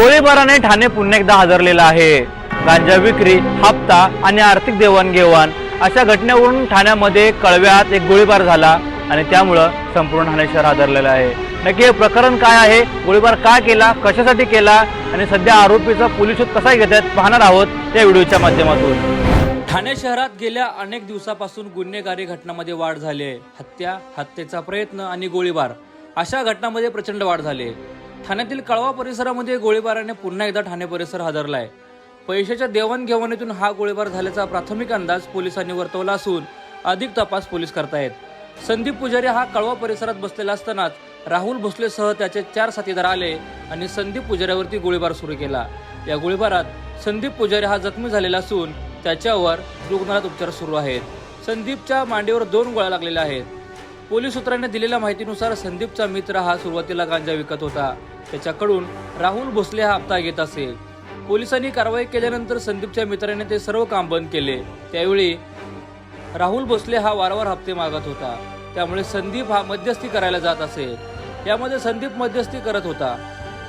गोळीबाराने ठाणे पुन्हा एकदा हादरलेलं आहे. गांजा विक्री हप्ता आणि आर्थिक देवाणघेवाण अशा घटनेवरून ठाण्यामध्ये कळव्यात एक गोळीबार झाला आणि त्यामुळं संपूर्ण ठाणे शहर हादरलेलं आहे. नक्की हे प्रकरण काय आहे? गोळीबार का केला? कशासाठी केला? आणि सध्या आरोपीचा पोलीस शोध कसा घेतात पाहणार आहोत या व्हिडिओच्या माध्यमातून. ठाणे शहरात गेल्या अनेक दिवसापासून गुन्हेगारी घटनांमध्ये वाढ झाली आहे. हत्या हत्येचा प्रयत्न आणि गोळीबार अशा घटनांमध्ये प्रचंड वाढ झाली आहे. ठाण्यातील कळवा परिसरामध्ये गोळीबाराने पुन्हा एकदा ठाणे परिसर हादरलाय. पैशाच्या देवाणघेवाणीतून हा गोळीबार झाल्याचा प्राथमिक अंदाज पोलिसांनी वर्तवला असून अधिक तपास पोलीस करतायत. संदीप पुजारी हा कळवा परिसरात बसलेला असतानाच राहुल भोसलेसह त्याचे चार साथीदार आले आणि संदीप पुजाऱ्यावरती गोळीबार सुरू केला. या गोळीबारात संदीप पुजारी हा जखमी झालेला असून त्याच्यावर रुग्णालयात उपचार सुरू आहेत. संदीपच्या मांडीवर दोन गोळ्या लागलेल्या आहेत. पोलीस सूत्रांनी दिलेल्या माहितीनुसार संदीपचा मित्र हा सुरुवातीला गांजा विकत होता. त्याच्याकडून राहुल भोसले हा हप्ता घेत असे पोलिसांनी कारवाई केल्यानंतर संदीपच्या मित्राने ते सर्व काम बंद केले. त्यावेळी राहुल भोसले हा वारंवार हप्ते मागत होता. त्यामुळे संदीप हा मध्यस्थी करायला जात असे यामध्ये संदीप मध्यस्थी करत होता.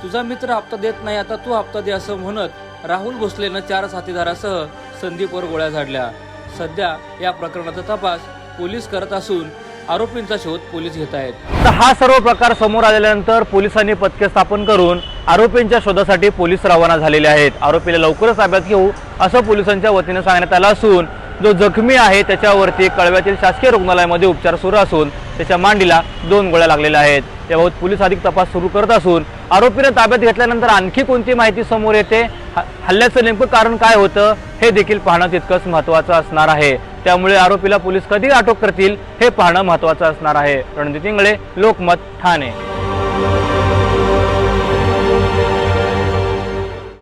तुझा मित्र हप्ता देत नाही आता तू हप्ता दे असं म्हणत राहुल भोसलेनं चार साथीदारासह संदीपवर गोळ्या झाडल्या. सध्या या प्रकरणाचा तपास पोलीस करत असून आरोपींचा शोध पोलीस घेत आहेत. तर हा सर्व प्रकार समोर आल्यानंतर पोलिसांनी पथके स्थापन करून आरोपींच्या शोधासाठी पोलीस रवाना झालेले आहेत. आरोपीला लवकरच ताब्यात घेऊ असं पोलिसांच्या वतीने सांगण्यात आलं असून जो जखमी आहे त्याच्यावरती कळव्यातील शासकीय रुग्णालयामध्ये उपचार सुरू असून त्याच्या मांडीला दोन गोळ्या लागलेल्या आहेत. याबाबत पोलीस अधिक तपास सुरू करत असून आरोपीने ताब्यात घेतल्यानंतर आणखी कोणती माहिती समोर येते? ह- हल्ल्याचं नेमकं कारण काय होतं? हे देखील पाहणं तितकंच महत्त्वाचं असणार आहे. त्यामुळे आरोपीला पोलीस कधी अटक करतील हे पाहणं महत्वाचं असणार आहे. रणजित इंगळे लोकमत ठाणे.